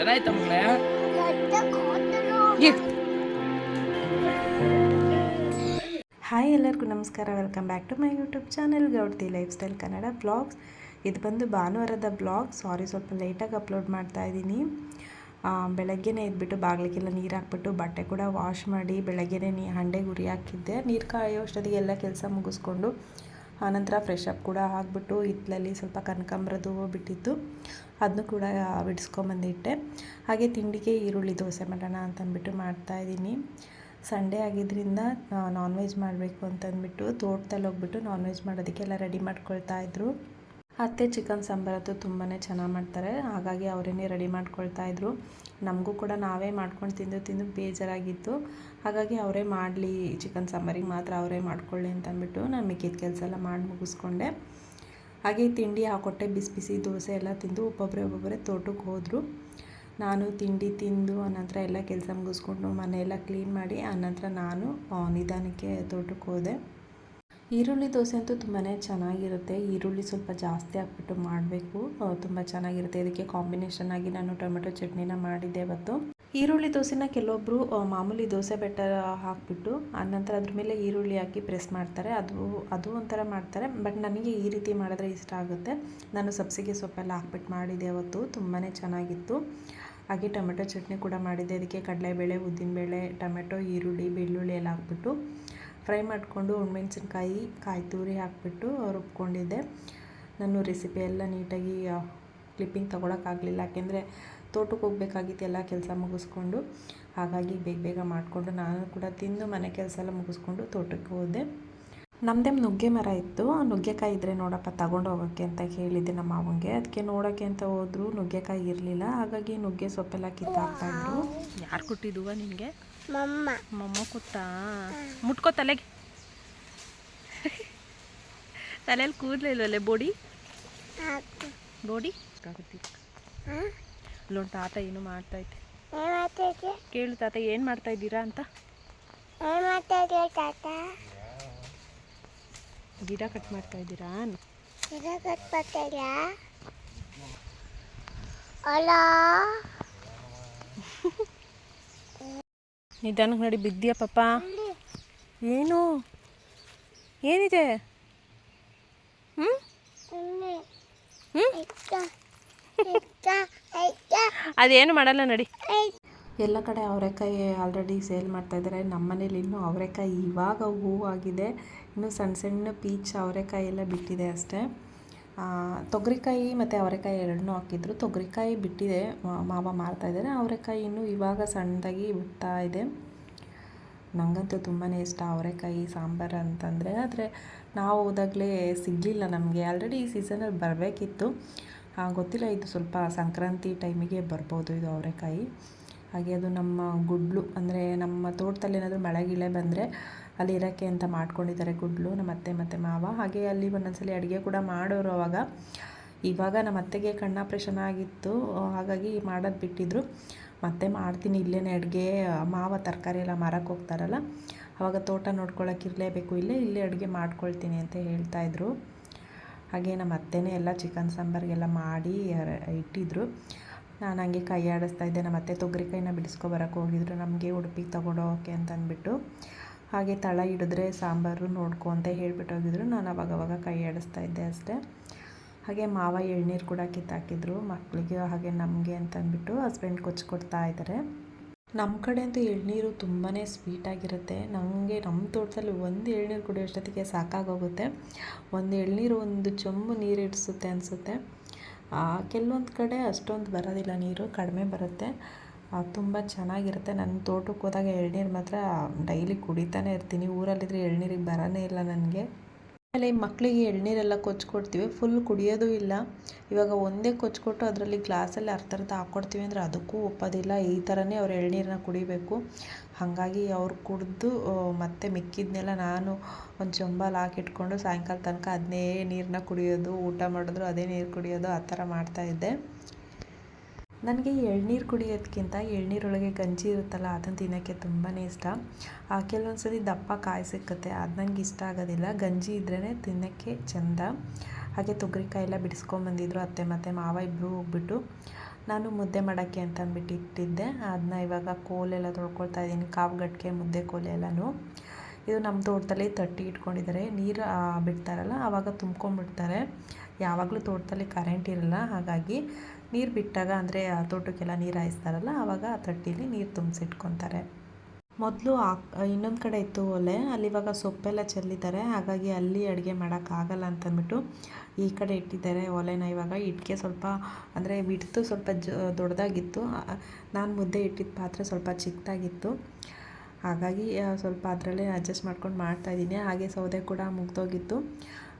ಚೆನ್ನಾಯ್ತಾ ಮಗಳೇ ಹಾಯ್ ಎಲ್ಲರಿಗೂ ನಮಸ್ಕಾರ. Welcome back to my YouTube channel Gowdti lifestyle Kannada vlogs. ಇದು ಬಂದು ಭಾನುವಾರದ ಬ್ಲಾಗ್. ಸಾರಿ ಸ್ವಲ್ಪ ಲೇಟಾಗಿ ಅಪ್ಲೋಡ್ ಮಾಡ್ತಾ ಇದ್ದೀನಿ. ಬೆಳಗ್ಗೆನೇ ಎದ್ಬಿಟ್ಟು ಬಾಗಿಲಿಗೆಲ್ಲ ನೀರು ಹಾಕ್ಬಿಟ್ಟು ಬಟ್ಟೆ ಕೂಡ ವಾಶ್ ಮಾಡಿ ಬೆಳಗ್ಗೆನೇ ನೀ ಹಂಡೆಗೆ ಉರಿ ಹಾಕಿದ್ದೆ. ನೀರು ಕಾಯೋ ಅಷ್ಟೊತ್ತಿಗೆ ಎಲ್ಲ ಕೆಲಸ ಮುಗಿಸ್ಕೊಂಡು ಆನಂತರ ಫ್ರೆಶ್ ಅಪ್ ಕೂಡ ಆಗಿಬಿಟ್ಟು ಹಿತ್ತಲಲ್ಲಿ ಸ್ವಲ್ಪ ಕನಕಾಂಬ್ರದ್ದು ಬಿಟ್ಟಿತ್ತು. ಅದನ್ನು ಕೂಡ ಬಿಡಿಸ್ಕೊಂಬಂದಿಟ್ಟೆ. ಹಾಗೆ ತಿಂಡಿಗೆ ಈರುಳ್ಳಿ ದೋಸೆ ಮಾಡೋಣ ಅಂತಂದ್ಬಿಟ್ಟು ಮಾಡ್ತಾಯಿದ್ದೀನಿ ಸಂಡೇ ಆಗಿದ್ದರಿಂದ ನಾನ್ ವೆಜ್ ಮಾಡಬೇಕು ಅಂತಂದ್ಬಿಟ್ಟು ತೋಟದಲ್ಲಿ ಹೋಗ್ಬಿಟ್ಟು ನಾನ್ ವೆಜ್ ಮಾಡೋದಕ್ಕೆಲ್ಲ ರೆಡಿ ಮಾಡ್ಕೊಳ್ತಾ ಇದ್ರು. ಅತ್ತೆ ಚಿಕನ್ ಸಾಂಬಾರದ್ದು ತುಂಬಾ ಚೆನ್ನಾಗಿ ಮಾಡ್ತಾರೆ. ಹಾಗಾಗಿ ಅವರೇನೇ ರೆಡಿ ಮಾಡ್ಕೊಳ್ತಾ ಇದ್ರು. ನಮಗೂ ಕೂಡ ನಾವೇ ಮಾಡ್ಕೊಂಡು ತಿಂದು ತಿಂದು ಬೇಜಾರಾಗಿತ್ತು. ಹಾಗಾಗಿ ಅವರೇ ಮಾಡಲಿ ಚಿಕನ್ ಸಾಂಬಾರಿಗೆ ಮಾತ್ರ ಅವರೇ ಮಾಡ್ಕೊಳ್ಳಿ ಅಂತಂದ್ಬಿಟ್ಟು ನಾನು ಮಿಕ್ಕಿದ ಕೆಲಸ ಎಲ್ಲ ಮಾಡಿ ಮುಗಿಸ್ಕೊಂಡೆ. ಹಾಗೆ ತಿಂಡಿ ಹಾಕೊಟ್ಟೆ ಬಿಸಿ ಬಿಸಿ ದೋಸೆ ಎಲ್ಲ ತಿಂದು ಒಬ್ಬೊಬ್ಬರೇ ಒಬ್ಬೊಬ್ಬರೇ ತೋಟಕ್ಕೆ ಹೋದರು. ನಾನು ತಿಂಡಿ ತಿಂದು ಆನಂತರ ಎಲ್ಲ ಕೆಲಸ ಮುಗಿಸ್ಕೊಂಡು ಮನೆಯೆಲ್ಲ ಕ್ಲೀನ್ ಮಾಡಿ ಆನಂತರ ನಾನು ನಿಧಾನಕ್ಕೆ ತೋಟಕ್ಕೆ ಹೋದೆ. ಈರುಳ್ಳಿ ದೋಸೆ ಅಂತೂ ತುಂಬಾ ಚೆನ್ನಾಗಿರುತ್ತೆ. ಈರುಳ್ಳಿ ಸ್ವಲ್ಪ ಜಾಸ್ತಿ ಹಾಕ್ಬಿಟ್ಟು ಮಾಡಬೇಕು. ತುಂಬ ಚೆನ್ನಾಗಿರುತ್ತೆ. ಇದಕ್ಕೆ ಕಾಂಬಿನೇಷನ್ ಆಗಿ ನಾನು ಟೊಮೆಟೊ ಚಟ್ನಿನ ಮಾಡಿದ್ದೆ ಇವತ್ತು. ಈರುಳ್ಳಿ ದೋಸೆನ ಕೆಲವೊಬ್ಬರು ಮಾಮೂಲಿ ದೋಸೆ ಬೆಟ್ಟ ಹಾಕ್ಬಿಟ್ಟು ಆನಂತರ ಅದ್ರ ಮೇಲೆ ಈರುಳ್ಳಿ ಹಾಕಿ ಪ್ರೆಸ್ ಮಾಡ್ತಾರೆ. ಅದು ಅದು ಒಂಥರ ಮಾಡ್ತಾರೆ. ಬಟ್ ನನಗೆ ಈ ರೀತಿ ಮಾಡಿದ್ರೆ ಇಷ್ಟ ಆಗುತ್ತೆ. ನಾನು ಸಬ್ಸಿಗೆ ಸೊಪ್ಪೆಲ್ಲ ಹಾಕ್ಬಿಟ್ಟು ಮಾಡಿದ್ದೆ ಅವತ್ತು. ತುಂಬಾ ಚೆನ್ನಾಗಿತ್ತು. ಹಾಗೆ ಟೊಮೆಟೊ ಚಟ್ನಿ ಕೂಡ ಮಾಡಿದ್ದೆ. ಅದಕ್ಕೆ ಕಡಲೆಬೇಳೆ, ಉದ್ದಿನಬೇಳೆ, ಟೊಮೆಟೊ, ಈರುಳ್ಳಿ, ಬೆಳ್ಳುಳ್ಳಿ ಎಲ್ಲ ಹಾಕ್ಬಿಟ್ಟು. ಫ್ರೈ ಮಾಡಿಕೊಂಡು ಮೆಣಸಿನ್ಕಾಯಿ ಕಾಯಿ ತುರಿ ಹಾಕಿಬಿಟ್ಟು ರುಬ್ಕೊಂಡಿದ್ದೆ. ನಾನು ರೆಸಿಪಿ ಎಲ್ಲ ನೀಟಾಗಿ ಕ್ಲಿಪ್ಪಿಂಗ್ ತೊಗೊಳಕ್ಕಾಗಲಿಲ್ಲ ಯಾಕೆಂದರೆ ತೋಟಕ್ಕೆ ಹೋಗ್ಬೇಕಾಗಿತ್ತು ಎಲ್ಲ ಕೆಲಸ ಮುಗಿಸ್ಕೊಂಡು. ಹಾಗಾಗಿ ಬೇಗ ಬೇಗ ಮಾಡಿಕೊಂಡು ನಾನು ಕೂಡ ತಿಂದು ಮನೆ ಕೆಲಸ ಎಲ್ಲ ಮುಗಿಸ್ಕೊಂಡು ತೋಟಕ್ಕೆ ಹೋದೆ. ನಮ್ಮದೇ ನುಗ್ಗೆ ಮರ ಇತ್ತು. ಆ ನುಗ್ಗೆಕಾಯಿ ಇದ್ದರೆ ನೋಡಪ್ಪ ತಗೊಂಡು ಹೋಗೋಕ್ಕೆ ಅಂತ ಹೇಳಿದ್ದೆ ನಮ್ಮ ಮಾವಂಗೆ. ಅದಕ್ಕೆ ನೋಡೋಕ್ಕೆ ಅಂತ ಹೋದ್ರು ನುಗ್ಗೆಕಾಯಿ ಇರಲಿಲ್ಲ. ಹಾಗಾಗಿ ನುಗ್ಗೆ ಸೊಪ್ಪೆಲ್ಲ ಕಿತ್ತಾಕ್ತಾಯಿದ್ರು ಯಾರು ಕೊಟ್ಟಿದ್ದುವ ನಿನಗೆ? ಮಮ್ಮ. ಮಮ್ಮ ಕೊಟ್ಟ. ಮುಟ್ಕೋ ತಲೆಗೆ. ತಲೆಯಲ್ಲಿ ಕೂದಲಿಲ್ವಲ್ಲೇ ಬೋಡಿ? ಹಾಕು ಬೋಡಿ? ಇಲ್ಲೊಂದು ತಾತ ಏನು ಮಾಡ್ತಾ ಇದ್ದೆ. ಮಾಡ್ತಿದ್ದೆ ಕೇಳು ತಾತ ಏನು ಮಾಡ್ತಾ ಇದ್ದೀರಾ ಅಂತ. ಏನ್ ಇದ್ದಾ ತಾತ? ಗಿಡ ಕಟ್ ಮಾಡ್ತಾ ಇದ್ದೀರಾ ಗಿಡ ಕಟ್ಬರ್ತಿಲ್ಲ ಅಲ್ಲ ನಿಧಾನಕ್ಕೆ ನೋಡಿ, ಬಿದ್ದೀಯ ಪಾಪ? ಏನು? ಏನಿದೆ? ಹ್ಞೂ ಅದೇನು ಮಾಡಲ್ಲ ನಡಿ. ಎಲ್ಲ ಕಡೆ ಅವರೆಕಾಯಿ ಆಲ್ರೆಡಿ ಸೇಲ್ ಮಾಡ್ತಾ ಇದ್ದಾರೆ. ನಮ್ಮ ಮನೇಲಿ ಇನ್ನೂ ಅವರೆಕಾಯಿ ಇವಾಗ ಹೂವಾಗಿದೆ. ಇನ್ನು ಸಣ್ಣ ಸಣ್ಣ ಪೀಚ್ ಅವರೆಕಾಯಿ ಎಲ್ಲ ಬಿಟ್ಟಿದೆ ಅಷ್ಟೇ. ತೊಗರಿಕಾಯಿ ಮತ್ತು ಅವರೆಕಾಯಿ ಎರಡನ್ನೂ ಹಾಕಿದ್ರು. ತೊಗರಿಕಾಯಿ ಬಿಟ್ಟಿದೆ ಮಾವ ಮಾರ್ತಾ ಇದ್ದಾರೆ. ಅವರೆಕಾಯಿ ಇನ್ನೂ ಇವಾಗ ಸಣ್ಣದಾಗಿ ಬಿಡ್ತಾ ಇದೆ. ನನಗಂತೂ ತುಂಬಾ ಇಷ್ಟ ಅವರೆಕಾಯಿ, ಸಾಂಬಾರು ಅಂತಂದರೆ. ಆದರೆ ನಾವು ಹೋದಾಗಲೇ ಸಿಗಲಿಲ್ಲ ನಮಗೆ. ಆಲ್ರೆಡಿ ಈ ಸೀಸನಲ್ಲಿ ಬರಬೇಕಿತ್ತು. ಗೊತ್ತಿಲ್ಲ, ಇದು ಸ್ವಲ್ಪ ಸಂಕ್ರಾಂತಿ ಟೈಮಿಗೆ ಬರ್ಬೋದು ಇದು ಅವರೆಕಾಯಿ. ಹಾಗೆ ಅದು ನಮ್ಮ ಗುಡ್ಲು, ಅಂದರೆ ನಮ್ಮ ತೋಟದಲ್ಲಿ ಏನಾದರೂ ಮಳೆ ಬಂದರೆ ಅಲ್ಲಿ ಇರೋಕ್ಕೆ ಅಂತ ಮಾಡ್ಕೊಂಡಿದ್ದಾರೆ ಗುಡ್ಲು ನಮ್ಮ ಅತ್ತೆ ಮತ್ತು ಮಾವ. ಹಾಗೆ ಅಲ್ಲಿ ಒಂದೊಂದ್ಸಲಿ ಅಡುಗೆ ಕೂಡ ಮಾಡೋರು ಅವಾಗ. ಇವಾಗ ನಮ್ಮ ಅತ್ತೆಗೆ ಕಣ್ಣ ಆಪ್ರೇಷನ್ ಆಗಿತ್ತು, ಹಾಗಾಗಿ ಮಾಡೋದು ಬಿಟ್ಟಿದ್ರು. ಮತ್ತೆ ಮಾಡ್ತೀನಿ ಇಲ್ಲೇ ಅಡುಗೆ. ಮಾವ ತರಕಾರಿ ಎಲ್ಲ ಮಾರಕ್ಕೆ ಹೋಗ್ತಾರಲ್ಲ, ಅವಾಗ ತೋಟ ನೋಡ್ಕೊಳಕ್ಕೆ ಇರಲೇಬೇಕು. ಇಲ್ಲೇ ಇಲ್ಲೇ ಅಡುಗೆ ಮಾಡ್ಕೊಳ್ತೀನಿ ಅಂತ ಹೇಳ್ತಾಯಿದ್ರು ಹಾಗೆ ನಮ್ಮ ಅತ್ತೆನೇ ಎಲ್ಲ ಚಿಕನ್ ಸಾಂಬಾರಿಗೆಲ್ಲ ಮಾಡಿ ಇಟ್ಟಿದ್ರು. ನಾನು ಹಂಗೆ ಕೈ ಆಡಿಸ್ತಾ ಇದ್ದೆ. ನಮ್ಮ ಅತ್ತೆ ತೊಗರಿಕಾಯಿನ ಬಿಡಿಸ್ಕೊಬರಕ್ಕೆ ಹೋಗಿದ್ರು. ನಮಗೆ ಉಡುಪಿಗೆ ತೊಗೊಂಡೋಗೋಕೆ ಅಂತ ಅಂದ್ಬಿಟ್ಟು ಹಾಗೆ ತಳ ಹಿಡಿದ್ರೆ ಸಾಂಬಾರು ನೋಡ್ಕೊ ಅಂತ ಹೇಳ್ಬಿಟ್ಟು ಹೋಗಿದ್ರು. ನಾನು ಅವಾಗ ಅವಾಗ ಕೈ ಆಡಿಸ್ತಾ ಇದ್ದೆ ಅಷ್ಟೇ. ಹಾಗೆ ಮಾವ ಎಳ್ನೀರು ಕೂಡ ಕಿತ್ತಾಕಿದ್ರು. ಮಕ್ಕಳಿಗೆ ಹಾಗೆ ನಮಗೆ ಅಂತ ಅಂದ್ಬಿಟ್ಟು ಹಸ್ಬೆಂಡ್ ಕೊಚ್ಕೊಡ್ತಾ ಇದ್ದಾರೆ ನಮ್ಮ ಕಡೆ ಅಂತೂ ಎಳ್ನೀರು ತುಂಬಾ ಸ್ವೀಟಾಗಿರುತ್ತೆ ನನಗೆ ನಮ್ಮ ತೋಟದಲ್ಲಿ ಒಂದು ಎಳ್ನೀರು ಕುಡಿಯೋಷ್ಟೊತ್ತಿಗೆ ಸಾಕಾಗೋಗುತ್ತೆ. ಒಂದು ಎಳ್ನೀರು ಒಂದು ಚೊಂಬು ನೀರು ಇಡಿಸುತ್ತೆ ಅನಿಸುತ್ತೆ. ಕೆಲವೊಂದು ಕಡೆ ಅಷ್ಟೊಂದು ಬರೋದಿಲ್ಲ ನೀರು, ಕಡಿಮೆ ಬರುತ್ತೆ. ತುಂಬ ಚೆನ್ನಾಗಿರುತ್ತೆ. ನನ್ನ ತೋಟಕ್ಕೆ ಹೋದಾಗ ಎಳ್ನೀರು ಮಾತ್ರ ಡೈಲಿ ಕುಡಿತಾನೆ ಇರ್ತೀನಿ. ಊರಲ್ಲಿದ್ದರೆ ಎಳ್ನೀರಿಗೆ ಬರೋನೇ ಇಲ್ಲ ನನಗೆ. ಆಮೇಲೆ ಈ ಮಕ್ಕಳಿಗೆ ಎಳ್ನೀರೆಲ್ಲ ಕೊಚ್ಕೊಡ್ತೀವಿ. ಫುಲ್ ಕುಡಿಯೋದು ಇಲ್ಲ. ಇವಾಗ ಒಂದೇ ಕೊಚ್ಕೊಟ್ಟು ಅದರಲ್ಲಿ ಗ್ಲಾಸಲ್ಲಿ ಅರ್ಧ ಅರ್ಧ ಹಾಕ್ಕೊಡ್ತೀವಿ ಅಂದರೆ ಅದಕ್ಕೂ ಒಪ್ಪೋದಿಲ್ಲ. ಈ ಥರನೇ ಅವ್ರು ಎಳ್ನೀರನ್ನ ಕುಡಿಬೇಕು. ಹಾಗಾಗಿ ಅವ್ರು ಕುಡಿದು ಮತ್ತೆ ಮಿಕ್ಕಿದ್ನೆಲ್ಲ ನಾನು ಒಂದು ಚೊಂಬಲ್ಲಿ ಹಾಕಿಟ್ಕೊಂಡು ಸಾಯಂಕಾಲ ತನಕ ಅದನ್ನೇ ನೀರನ್ನ ಕುಡಿಯೋದು, ಊಟ ಮಾಡಿದ್ರು ಅದೇ ನೀರು ಕುಡಿಯೋದು ಆ ಥರ ಮಾಡ್ತಾಯಿದ್ದೆ ನನಗೆ ಎಳ್ನೀರು ಕುಡಿಯೋದ್ಕಿಂತ ಎಳ್ನೀರೊಳಗೆ ಗಂಜಿ ಇರುತ್ತಲ್ಲ, ಅದನ್ನು ತಿನ್ನೋಕ್ಕೆ ತುಂಬಾ ಇಷ್ಟ. ಕೆಲವೊಂದು ಸರಿ ದಪ್ಪ ಕಾಯಿ ಸಿಕ್ಕುತ್ತೆ, ಅದು ನಂಗೆ ಇಷ್ಟ ಆಗೋದಿಲ್ಲ. ಗಂಜಿ ಇದ್ರೇ ತಿನ್ನೋಕ್ಕೆ ಚೆಂದ. ಹಾಗೆ ತೊಗರಿಕಾಯಿ ಎಲ್ಲ ಬಿಡಿಸ್ಕೊಂಬಂದಿದ್ರು ಅತ್ತೆ ಮತ್ತು ಮಾವ ಇಬ್ಬರು ಹೋಗ್ಬಿಟ್ಟು ನಾನು ಮುದ್ದೆ ಮಾಡೋಕ್ಕೆ ಅಂತ ಅಂದ್ಬಿಟ್ಟು ಇಟ್ಟಿದ್ದೆ. ಅದನ್ನ ಇವಾಗ ಕೋಲೆಲ್ಲ ತೊಳ್ಕೊಳ್ತಾ ಇದ್ದೀನಿ, ಕಾವು ಗಟ್ಟಿಗೆ ಮುದ್ದೆ ಕೋಲೆ ಎಲ್ಲನೂ. ಇದು ನಮ್ಮ ತೋಟದಲ್ಲಿ ತಟ್ಟಿ ಇಟ್ಕೊಂಡಿದ್ದಾರೆ. ನೀರು ಬಿಡ್ತಾರಲ್ಲ ಆವಾಗ ತುಂಬ್ಕೊಂಡ್ಬಿಡ್ತಾರೆ. ಯಾವಾಗಲೂ ತೋಟದಲ್ಲಿ ಕರೆಂಟ್ ಇರಲ್ಲ, ಹಾಗಾಗಿ ನೀರು ಬಿಟ್ಟಾಗ ಅಂದರೆ ತೋಟಕ್ಕೆಲ್ಲ ನೀರು ಹಾಯಿಸ್ತಾರಲ್ಲ ಆವಾಗ ಆ ತಟ್ಟೀಲಿ ನೀರು ತುಂಬಿಸಿಟ್ಕೊತಾರೆ. ಮೊದಲು ಆ, ಇನ್ನೊಂದು ಕಡೆ ಇತ್ತು ಒಲೆ ಅಲ್ಲಿ ಇವಾಗ ಸೊಪ್ಪೆಲ್ಲ ಚೆಲ್ಲಿದ್ದಾರೆ. ಹಾಗಾಗಿ ಅಲ್ಲಿ ಅಡುಗೆ ಮಾಡೋಕ್ಕಾಗಲ್ಲ ಅಂತಂದ್ಬಿಟ್ಟು ಈ ಕಡೆ ಇಟ್ಟಿದ್ದಾರೆ ಒಲೆನ. ಇವಾಗ ಇಟ್ಟಿಗೆ ಸ್ವಲ್ಪ, ಅಂದರೆ ಬಿಡ್ತು ಸ್ವಲ್ಪ ಜ, ದೊಡ್ಡದಾಗಿತ್ತು. ನಾನು ಮುದ್ದೆ ಇಟ್ಟಿದ್ದ ಪಾತ್ರೆ ಸ್ವಲ್ಪ ಚಿಕ್ಕದಾಗಿತ್ತು. ಹಾಗಾಗಿ ಸ್ವಲ್ಪ ಅದರಲ್ಲೇ ಅಡ್ಜಸ್ಟ್ ಮಾಡ್ಕೊಂಡು ಮಾಡ್ತಾಯಿದ್ದೀನಿ ಹಾಗೆ ಸೌದೆ ಕೂಡ ಮುಗ್ದೋಗಿತ್ತು.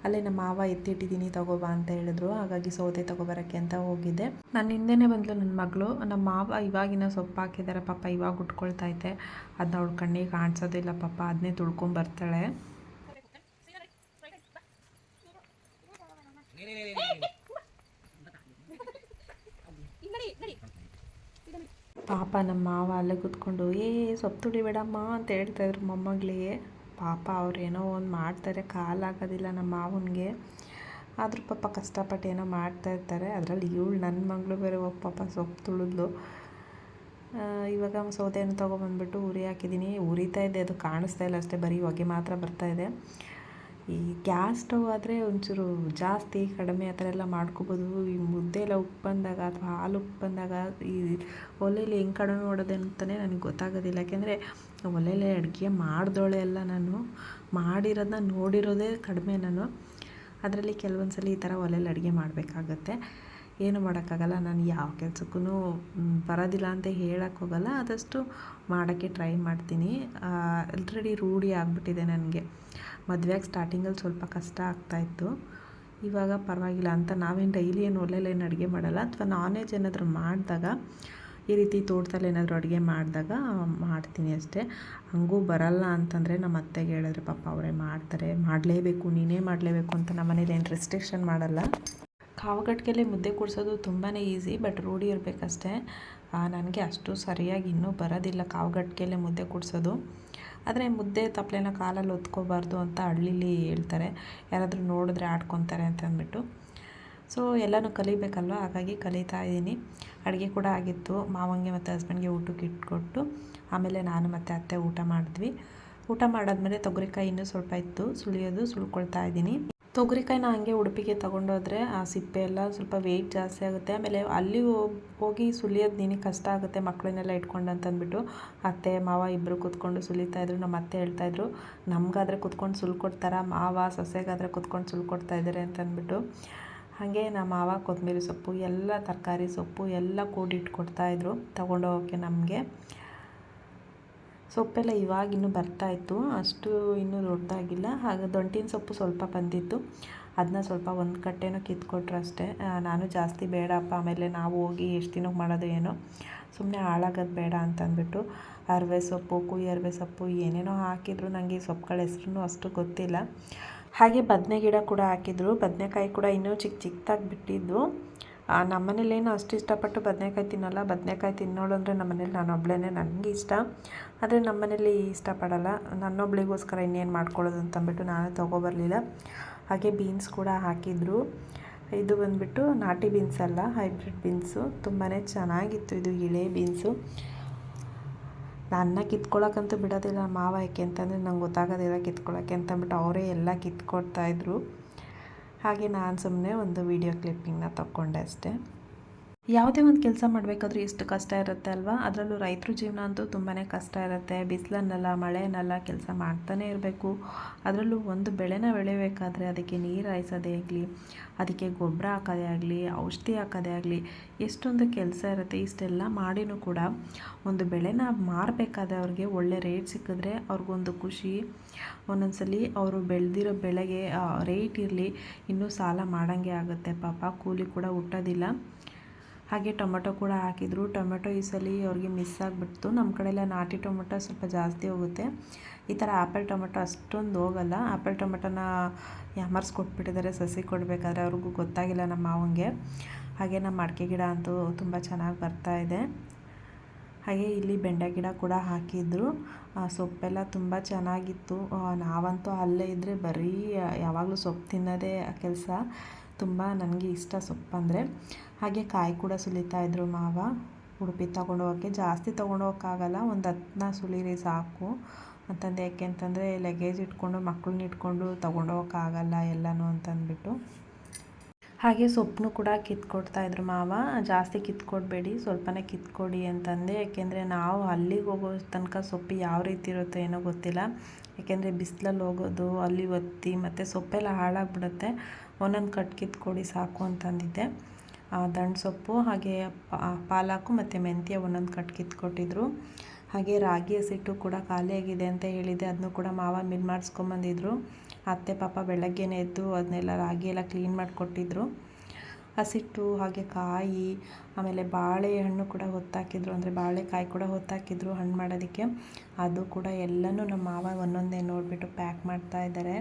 ಅಲ್ಲೇ ನಮ್ಮ ಮಾವ ಎತ್ತಿಟ್ಟಿದ್ದೀನಿ ತಗೋಬಾ ಅಂತ ಹೇಳಿದ್ರು. ಹಾಗಾಗಿ ಸೌದೆ ತಗೋಬರೋಕ್ಕೆ ಅಂತ ಹೋಗಿದ್ದೆ. ನಾನು ಹಿಂದೆನೇ ಬಂದಳು ನನ್ನ ಮಗಳು. ನಮ್ಮ ಮಾವ ಇವಾಗಿನ ಸೊಪ್ಪು ಹಾಕಿದ್ದಾರೆ ಪಾಪ, ಇವಾಗ ಉಟ್ಕೊಳ್ತಾ ಐತೆ ಅದನ್ನ ಅವಳು ಕಣ್ಣಿಗೆ ಕಾಣಿಸೋದಿಲ್ಲ ಪಾಪ ಅದನ್ನೇ ತುಳ್ಕೊಂಬರ್ತಾಳೆ ಪಾಪ, ನಮ್ಮ ಮಾವ ಅಲ್ಲೇ ಕುತ್ಕೊಂಡು, ಏ, ಸೊಪ್ಪು ತುಳಿಬೇಡಮ್ಮ ಅಂತ ಹೇಳ್ತಾಯಿದ್ರು ಮೊಮ್ಮಗಳಿಗೆ ಪಾಪ ಏನೋ ಒಂದು ಮಾಡ್ತಾರೆ ಕಾಲಾಗೋದಿಲ್ಲ ನಮ್ಮ ಮಾವನಿಗೆ. ಆದರೂ ಪಾಪ ಕಷ್ಟಪಟ್ಟು ಏನೋ ಮಾಡ್ತಾ ಇರ್ತಾರೆ. ಅದರಲ್ಲಿ ಇವಳು ನನ್ನ ಮಗಳು ಬೇರೆ ಒಬ್ಬ ಪಾಪ ಸೊಪ್ಪು ತುಳಿದ್ಲು. ಇವಾಗ ಸೌದೆಯನ್ನು ತೊಗೊಬಂದ್ಬಿಟ್ಟು ಉರಿ ಹಾಕಿದ್ದೀನಿ ಉರಿತಾ ಇದೆ, ಅದು ಕಾಣಿಸ್ತಾ ಇಲ್ಲ ಅಷ್ಟೇ, ಬರೀ ಹೊಗೆ ಮಾತ್ರ ಬರ್ತಾ ಇದೆ. ಈ ಗ್ಯಾಸ್ ಸ್ಟವ್ ಆದರೆ ಒಂಚೂರು ಜಾಸ್ತಿ, ಕಡಿಮೆ ಆ ಥರ ಎಲ್ಲ ಮಾಡ್ಕೋಬೋದು. ಈ ಮುದ್ದೆ ಎಲ್ಲ ಉಪ್ಪು ಬಂದಾಗ ಅಥವಾ ಹಾಲು ಉಪ್ಪು ಬಂದಾಗ ಈ ಒಲೆಯಲ್ಲಿ ಹೆಂಗೆ ಕಡಿಮೆ ಮಾಡೋದು ಅಂತಲೇ ನನಗೆ ಗೊತ್ತಾಗೋದಿಲ್ಲ. ಯಾಕೆಂದರೆ ಒಲೆಯಲ್ಲಿ ಅಡುಗೆ ಮಾಡಿದೋಳೆ ಎಲ್ಲ ನಾನು. ಮಾಡಿರೋದನ್ನ ನೋಡಿರೋದೇ ಕಡಿಮೆ ನಾನು. ಅದರಲ್ಲಿ ಕೆಲವೊಂದು ಸಲ ಈ ಥರ ಒಲೆಯಲ್ಲಿ ಅಡುಗೆ ಮಾಡಬೇಕಾಗತ್ತೆ. ಏನು ಮಾಡೋಕ್ಕಾಗಲ್ಲ. ನಾನು ಯಾವ ಕೆಲಸಕ್ಕೂ ಬರೋದಿಲ್ಲ ಅಂತ ಹೇಳೋಕ್ಕೋಗಲ್ಲ ಆದಷ್ಟು ಮಾಡೋಕ್ಕೆ ಟ್ರೈ ಮಾಡ್ತೀನಿ. ಆಲ್ರೆಡಿ ರೂಢಿ ಆಗಿಬಿಟ್ಟಿದೆ ನನಗೆ. ಮದುವೆಗೆ ಸ್ಟಾರ್ಟಿಂಗಲ್ಲಿ ಸ್ವಲ್ಪ ಕಷ್ಟ ಆಗ್ತಾಯಿತ್ತು ಇವಾಗ ಪರವಾಗಿಲ್ಲ ಅಂತ ನಾವೇನು ಡೈಲಿ ಏನು ಒಲೆಯಲ್ಲಿ ಅಡುಗೆ ಮಾಡಲ್ಲ. ಅಥವಾ ನಾನ್ ವೆಜ್ ಏನಾದರೂ ಮಾಡಿದಾಗ, ಈ ರೀತಿ ತೋಟದಲ್ಲಿ ಏನಾದರೂ ಅಡುಗೆ ಮಾಡಿದಾಗ ಮಾಡ್ತೀನಿ ಅಷ್ಟೇ. ಹಂಗೂ ಬರಲ್ಲ ಅಂತಂದರೆ ನಮ್ಮ ಅತ್ತೆಗೆ ಹೇಳಿದ್ರೆ, ಪಾಪ ಅವರೇ ಮಾಡ್ತಾರೆ, ಮಾಡಲೇಬೇಕು, ನೀನೇ ಮಾಡಲೇಬೇಕು ಅಂತ ನಮ್ಮ ಮನೇಲಿ ಏನು ರೆಸ್ಟ್ರಿಕ್ಷನ್ ಮಾಡಲ್ಲ. ಕಾವಗಟ್ಟಿಗೆಲೆ ಮುದ್ದೆ ಕೂಡಿಸೋದು ತುಂಬಾ ಈಸಿ ಬಟ್ ರೂಢಿ ಇರಬೇಕಷ್ಟೇ. ನನಗೆ ಅಷ್ಟು ಸರಿಯಾಗಿ ಇನ್ನೂ ಬರೋದಿಲ್ಲ ಕಾವಗಟ್ಟಿಗೆಲೆ ಮುದ್ದೆ ಕೂಡಿಸೋದು. ಆದರೆ ಮುದ್ದೆ ತಪ್ಪಲೆನ ಕಾಲಲ್ಲಿ ಒತ್ಕೋಬಾರ್ದು ಅಂತ ಹಳ್ಳೀಲಿ ಹೇಳ್ತಾರೆ. ಯಾರಾದರೂ ನೋಡಿದ್ರೆ ಆಡ್ಕೊತಾರೆ ಅಂತ ಅಂದ್ಬಿಟ್ಟು. ಸೊ ಎಲ್ಲನೂ ಕಲಿಬೇಕಲ್ವ? ಹಾಗಾಗಿ ಕಲಿತಾ ಇದ್ದೀನಿ. ಅಡುಗೆ ಕೂಡ ಆಗಿತ್ತು. ಮಾವಂಗೆ ಮತ್ತು ಹಸ್ಬೆಂಡ್ಗೆ ಊಟಕ್ಕೆ ಇಟ್ಕೊಟ್ಟು, ಆಮೇಲೆ ನಾನು ಮತ್ತು ಅತ್ತೆ ಊಟ ಮಾಡಿದ್ವಿ. ಊಟ ಮಾಡಾದಮೇಲೆ ತೊಗರಿಕಾಯಿ ಇನ್ನೂ ಸ್ವಲ್ಪ ಇತ್ತು. ಸುಳಿಯೋದು, ಸುಳ್ಕೊಳ್ತಾ ಇದ್ದೀನಿ. ತೊಗರಿಕಾಯಿನ ಹಂಗೆ ಉಡುಪಿಗೆ ತೊಗೊಂಡೋದ್ರೆ ಆ ಸಿಪ್ಪೆ ಎಲ್ಲ ಸ್ವಲ್ಪ ವೆಯ್ಟ್ ಜಾಸ್ತಿ ಆಗುತ್ತೆ. ಆಮೇಲೆ ಅಲ್ಲಿ ಹೋಗ್- ಸುಲಿಯೋದು ನಿನಗೆ ಕಷ್ಟ ಆಗುತ್ತೆ ಮಕ್ಕಳನ್ನೆಲ್ಲ ಇಟ್ಕೊಂಡು ಅಂತಂದ್ಬಿಟ್ಟು ಅತ್ತೆ, ಮಾವ ಇಬ್ಬರು ಕೂತ್ಕೊಂಡು ಸುಲಿತಾಯಿದ್ರು ನಮ್ಮ ಅತ್ತೆ ಹೇಳ್ತಾಯಿದ್ರು ನಮಗಾದ್ರೆ ಕೂತ್ಕೊಂಡು ಸುಲ್ಕೊಡ್ತಾರ? ಮಾವ, ಸೊಸೆಗಾದರೆ ಕೂತ್ಕೊಂಡು ಸುಲ್ಕೊಡ್ತಾ ಇದ್ದಾರೆ ಅಂತಂದ್ಬಿಟ್ಟು. ಹಾಗೆ ನಮ್ಮ ಮಾವ ಕೊತ್ತಂಬರಿ ಸೊಪ್ಪು, ಎಲ್ಲ ತರಕಾರಿ ಸೊಪ್ಪು ಎಲ್ಲ ಕೂಡಿಟ್ಕೊಡ್ತಾಯಿದ್ರು ತೊಗೊಂಡೋಗೋಕ್ಕೆ ನಮಗೆ. ಸೊಪ್ಪೆಲ್ಲ ಇವಾಗ ಇನ್ನೂ ಬರ್ತಾಯಿತ್ತು ಅಷ್ಟು ಇನ್ನೂ ದೊಡ್ಡದಾಗಿಲ್ಲ. ಹಾಗೆ ದೊಂಟಿನ ಸೊಪ್ಪು ಸ್ವಲ್ಪ ಬಂದಿತ್ತು. ಅದನ್ನ ಸ್ವಲ್ಪ ಒಂದು ಕಟ್ಟೆನೋ ಕಿತ್ಕೊಟ್ರು ಅಷ್ಟೇ. ನಾನು ಜಾಸ್ತಿ ಬೇಡಪ್ಪ. ಆಮೇಲೆ ನಾವು ಹೋಗಿ ಎಷ್ಟು ದಿನಕ್ಕೆ ಮಾಡೋದು ಏನೋ. ಸುಮ್ಮನೆ ಹಾಳಾಗೋದು ಬೇಡ ಅಂತ ಅಂದ್ಬಿಟ್ಟು ಅರವೆ ಸೊಪ್ಪು ಕುಯಿ ಅರವೆ ಸೊಪ್ಪು ಏನೇನೋ ಹಾಕಿದ್ರು. ನನಗೆ ಸೊಪ್ಪುಗಳ ಹೆಸ್ರು ಅಷ್ಟು ಗೊತ್ತಿಲ್ಲ. ಹಾಗೆ ಬದನೆ ಗಿಡ ಕೂಡ ಹಾಕಿದ್ರು. ಬದನೆಕಾಯಿ ಕೂಡ ಇನ್ನೂ ಚಿಕ್ಕ ಚಿಕ್ಕದಾಗಿ ಬಿಟ್ಟಿದ್ದು. ನಮ್ಮನೇಲೇನು ಅಷ್ಟು ಇಷ್ಟಪಟ್ಟು ಬದನೆಕಾಯಿ ತಿನ್ನಲ್ಲ. ಬದನೆಕಾಯಿ ತಿನ್ನೋಳು ಅಂದರೆ ನಮ್ಮನೇಲಿ ನಾನು ಒಬ್ಳೇ ನನಗೆ ಇಷ್ಟ. ಆದರೆ ನಮ್ಮನೇಲಿ ಇಷ್ಟಪಡಲ್ಲ. ನನ್ನೊಬ್ಳಿಗೋಸ್ಕರ ಇನ್ನೇನು ಮಾಡ್ಕೊಳ್ಳೋದು ಅಂತಂದ್ಬಿಟ್ಟು ನಾನು ತೊಗೊಬರಲಿಲ್ಲ. ಹಾಗೆ ಬೀನ್ಸ್ ಕೂಡ ಹಾಕಿದ್ರು. ಇದು ಬಂದ್ಬಿಟ್ಟು ನಾಟಿ ಬೀನ್ಸ್ ಅಲ್ಲ ಹೈಬ್ರಿಡ್ ಬೀನ್ಸು ತುಂಬಾ ಚೆನ್ನಾಗಿತ್ತು ಇದು ಇಳೆ ಬೀನ್ಸು ನನ್ನ ಕಿತ್ಕೊಳ್ಳೋಕ್ಕಂತೂ ಬಿಡೋದಿಲ್ಲ ಮಾವ ಯಾಕೆ ಅಂತಂದರೆ ನಂಗೆ ಗೊತ್ತಾಗೋದಿಲ್ಲ ಕಿತ್ಕೊಳ್ಳೋಕ್ಕೆ ಅಂತಂದ್ಬಿಟ್ಟು ಅವರೇ ಎಲ್ಲ ಕಿತ್ಕೊಡ್ತಾಯಿದ್ರು ಹಾಗೆ ನಾನು ಸುಮ್ಮನೆ ಒಂದು ವೀಡಿಯೋ ಕ್ಲಿಪ್ಪಿಂಗ್ನ ತಕ್ಕೊಂಡೆ ಅಷ್ಟೇ. ಯಾವುದೇ ಒಂದು ಕೆಲಸ ಮಾಡಬೇಕಾದ್ರೂ ಎಷ್ಟು ಕಷ್ಟ ಇರುತ್ತೆ ಅಲ್ವಾ? ಅದರಲ್ಲೂ ರೈತರ ಜೀವನ ಅಂತೂ ತುಂಬಾ ಕಷ್ಟ ಇರುತ್ತೆ. ಬಿಸಿಲನ್ನೆಲ್ಲ, ಮಳೆನೆಲ್ಲ ಕೆಲಸ ಮಾಡ್ತಾನೆ ಇರಬೇಕು. ಅದರಲ್ಲೂ ಒಂದು ಬೆಳೆನ ಬೆಳಿಬೇಕಾದ್ರೆ ಅದಕ್ಕೆ ನೀರು ಹಾಯಿಸೋದೇ ಆಗಲಿ, ಅದಕ್ಕೆ ಗೊಬ್ಬರ ಹಾಕೋದೇ ಆಗಲಿ, ಔಷಧಿ ಹಾಕೋದೇ ಆಗಲಿ, ಎಷ್ಟೊಂದು ಕೆಲಸ ಇರುತ್ತೆ. ಇಷ್ಟೆಲ್ಲ ಮಾಡಿನೂ ಕೂಡ ಒಂದು ಬೆಳೆನ ಮಾರಬೇಕಾದ್ರೆ ಅವ್ರಿಗೆ ಒಳ್ಳೆ ರೇಟ್ ಸಿಕ್ಕಿದ್ರೆ ಅವ್ರಿಗೊಂದು ಖುಷಿ. ಒಂದೊಂದ್ಸಲಿ ಅವರು ಬೆಳೆದಿರೋ ಬೆಳೆಗೆ ರೇಟ್ ಇರಲಿ. ಇನ್ನೂ ಸಾಲ ಮಾಡೋಂಗೆ ಆಗುತ್ತೆ. ಪಾಪ ಕೂಲಿ ಕೂಡ ಹುಟ್ಟೋದಿಲ್ಲ. ಹಾಗೆ ಟೊಮೆಟೊ ಕೂಡ ಹಾಕಿದರು. ಟೊಮೆಟೊ ಈ ಸಲ ಅವ್ರಿಗೆ ಮಿಸ್ ಆಗಿಬಿಡ್ತು. ನಮ್ಮ ಕಡೆ ಎಲ್ಲ ನಾಟಿ ಟೊಮೆಟೊ ಸ್ವಲ್ಪ ಜಾಸ್ತಿ ಹೋಗುತ್ತೆ. ಈ ಥರ ಆ್ಯಪಲ್ ಟೊಮೆಟೊ ಅಷ್ಟೊಂದು ಹೋಗಲ್ಲ. ಆ್ಯಪಲ್ ಟೊಮೆಟೊನ ಯಾಮರ್ಸ್ ಕೊಟ್ಬಿಟ್ಟಿದ್ದಾರೆ. ಸಸಿ ಕೊಡಬೇಕಾದ್ರೆ ಅವ್ರಿಗೂ ಗೊತ್ತಾಗಿಲ್ಲ ನಮ್ಮ ಮಾವಂಗೆ. ಹಾಗೆ ನಮ್ಮ ಅಡಿಕೆ ಗಿಡ ಅಂತೂ ತುಂಬ ಚೆನ್ನಾಗಿ ಬರ್ತಾ ಇದೆ. ಹಾಗೆ ಇಲ್ಲಿ ಬೆಂಡೆ ಗಿಡ ಕೂಡ ಹಾಕಿದ್ರು. ಸೊಪ್ಪೆಲ್ಲ ತುಂಬ ಚೆನ್ನಾಗಿತ್ತು. ನಾವಂತೂ ಅಲ್ಲೇ ಇದ್ದರೆ ಬರೀ ಯಾವಾಗಲೂ ಸೊಪ್ಪು ತಿನ್ನೋದೇ ಕೆಲಸ. ತುಂಬ ನನಗೆ ಇಷ್ಟ ಸೊಪ್ಪಂದರೆ. ಹಾಗೆ ಕಾಯಿ ಕೂಡ ಸುಲಿತಾ ಇದ್ರು ಮಾವ. ಉಡುಪಿ ತೊಗೊಂಡು ಹೋಗೋಕ್ಕೆ ಜಾಸ್ತಿ ತೊಗೊಂಡು ಹೋಗೋಕ್ಕಾಗಲ್ಲ ಒಂದು ಹತ್ತನ್ನ ಸುಲಿರಿ ಸಾಕು. ಅಂತಂದು, ಯಾಕೆ ಅಂತಂದರೆ ಲಗೇಜ್ ಇಟ್ಕೊಂಡು ಮಕ್ಕಳನ್ನ ಇಟ್ಕೊಂಡು ತೊಗೊಂಡು ಹೋಗೋಕ್ಕಾಗಲ್ಲ ಎಲ್ಲನೂ ಅಂತಂದ್ಬಿಟ್ಟು. ಹಾಗೆ ಸೊಪ್ಪನ್ನು ಕೂಡ ಕಿತ್ಕೊಡ್ತಾ ಇದ್ರು ಮಾವ. ಜಾಸ್ತಿ ಕಿತ್ಕೊಡ್ಬೇಡಿ, ಸ್ವಲ್ಪನೇ ಕಿತ್ಕೊಡಿ ಅಂತಂದೆ. ಯಾಕೆಂದರೆ ನಾವು ಅಲ್ಲಿಗೆ ಹೋಗೋ ತನಕ ಸೊಪ್ಪು ಯಾವ ರೀತಿ ಇರುತ್ತೋ ಏನೋ ಗೊತ್ತಿಲ್ಲ. ಯಾಕೆಂದರೆ ಬಿಸಿಲಲ್ಲಿ ಹೋಗೋದು, ಅಲ್ಲಿ ಒತ್ತಿ ಮತ್ತು ಸೊಪ್ಪೆಲ್ಲ ಹಾಳಾಗ್ಬಿಡುತ್ತೆ. ಒಂದೊಂದು ಕಟ್ ಕಿತ್ಕೊಡಿ ಸಾಕು ಅಂತಂದಿದ್ದೆ. ದಂಡು ಸೊಪ್ಪು, ಹಾಗೆ ಪಾಲಾಕು ಮತ್ತು ಮೆಂತ್ಯ ಒಂದೊಂದು ಕಟ್ ಕಿತ್ಕೊಟ್ಟಿದ್ರು. ಹಾಗೆ ರಾಗಿ ಹಸಿಟ್ಟು ಕೂಡ ಖಾಲಿಯಾಗಿದೆ ಅಂತ ಹೇಳಿದೆ. ಅದನ್ನು ಕೂಡ ಮಾವ ಮಿಲ್ ಮಾಡಿಸ್ಕೊಂಬಂದಿದ್ರು. ಅತ್ತೆ, ಪಾಪ ಬೆಳಗ್ಗೆನೇ ಎದ್ದು ಅದನ್ನೆಲ್ಲ ರಾಗಿ ಎಲ್ಲ ಕ್ಲೀನ್ ಮಾಡಿಕೊಟ್ಟಿದ್ರು. ಹಸಿಟ್ಟು, ಹಾಗೆ ಕಾಯಿ, ಆಮೇಲೆ ಬಾಳೆಹಣ್ಣು ಕೂಡ ಹೊತ್ತಾಕಿದ್ರು. ಅಂದರೆ ಬಾಳೆಕಾಯಿ ಕೂಡ ಹೊತ್ತಾಕಿದ್ರು ಹಣ್ಣು ಮಾಡೋದಕ್ಕೆ. ಅದು ಕೂಡ ಎಲ್ಲನೂ ನಮ್ಮ ಮಾವ ಒಂದೊಂದೇ ನೋಡಿಬಿಟ್ಟು ಪ್ಯಾಕ್ ಮಾಡ್ತಾ ಇದ್ದಾರೆ.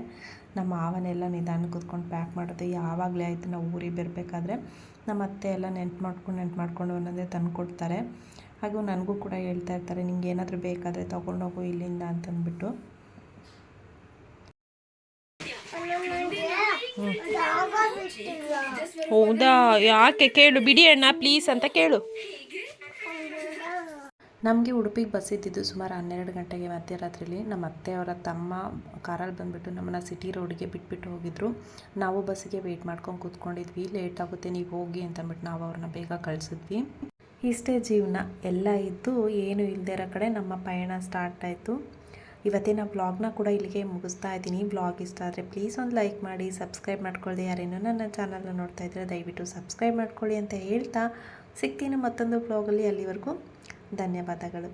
ನಮ್ಮ ಮಾವನೆಲ್ಲ ನಿಧಾನ ಕೂತ್ಕೊಂಡು ಪ್ಯಾಕ್ ಮಾಡೋದು ಯಾವಾಗಲೇ ಆಯಿತು. ನಾವು ಊರಿಗೆ ಬರಬೇಕಾದ್ರೆ ನಮ್ಮ ಅತ್ತೆ ಎಲ್ಲ ನೆನ್ಪು ಮಾಡ್ಕೊಂಡು ನೆನ್ಪು ಮಾಡ್ಕೊಂಡು ಒಂದೊಂದೇ ತಂದು ಕೊಡ್ತಾರೆ. ಹಾಗೂ ನನಗೂ ಕೂಡ ಹೇಳ್ತಾ ಇರ್ತಾರೆ ನಿಮ್ಗೆ ಏನಾದರೂ ಬೇಕಾದರೆ ತೊಗೊಂಡೋಗು ಇಲ್ಲಿಂದ ಅಂತಂದ್ಬಿಟ್ಟು. ಹೌದಾ? ಯಾಕೆ ಕೇಳು ಬಿಡಿ ಅಣ್ಣ ಪ್ಲೀಸ್ ಅಂತ ಕೇಳು. ನಮಗೆ ಉಡುಪಿಗೆ ಬಸ್ ಇದ್ದಿದ್ದು ಸುಮಾರು ಹನ್ನೆರಡು ಗಂಟೆಗೆ ಮಧ್ಯರಾತ್ರಿಲಿ. ನಮ್ಮ ಅತ್ತೆಯವರ ತಮ್ಮ ಕಾರಲ್ಲಿ ಬಂದುಬಿಟ್ಟು ನಮ್ಮನ್ನು ಸಿಟಿ ರೋಡಿಗೆ ಬಿಟ್ಬಿಟ್ಟು ಹೋಗಿದ್ರು. ನಾವು ಬಸ್ಸಿಗೆ ವೆಯ್ಟ್ ಮಾಡ್ಕೊಂಡು ಕೂತ್ಕೊಂಡಿದ್ವಿ. ಲೇಟ್ ಆಗುತ್ತೆ, ನೀವು ಹೋಗಿ ಅಂತಂದ್ಬಿಟ್ಟು ನಾವು ಅವ್ರನ್ನ ಬೇಗ ಕಳಿಸಿದ್ವಿ. ಇಷ್ಟೇ ಜೀವನ. ಎಲ್ಲ ಇದ್ದು ಏನು ಇಲ್ಲದೆ ಇರೋ ಕಡೆ ನಮ್ಮ ಪಯಣ ಸ್ಟಾರ್ಟ್ ಆಯಿತು. ಇವತ್ತಿನ ಬ್ಲಾಗ್ನ ಕೂಡ ಇಲ್ಲಿಗೆ ಮುಗಿಸ್ತಾ ಇದ್ದೀನಿ. ಬ್ಲಾಗ್ ಇಷ್ಟ ಆದರೆ ಪ್ಲೀಸ್ ಒಂದು ಲೈಕ್ ಮಾಡಿ ಸಬ್ಸ್ಕ್ರೈಬ್ ಮಾಡ್ಕೊಳ್ಳಿ ಯಾರೇನೋ ನನ್ನ ಚಾನಲ್ನ ನೋಡ್ತಾ ಇದ್ದರೆ ದಯವಿಟ್ಟು ಸಬ್ಸ್ಕ್ರೈಬ್ ಮಾಡ್ಕೊಳ್ಳಿ ಅಂತ ಹೇಳ್ತಾ ಸಿಗ್ತೀನಿ ಮತ್ತೊಂದು ಬ್ಲಾಗಲ್ಲಿ ಅಲ್ಲಿವರೆಗೂ. ಧನ್ಯವಾದಗಳು.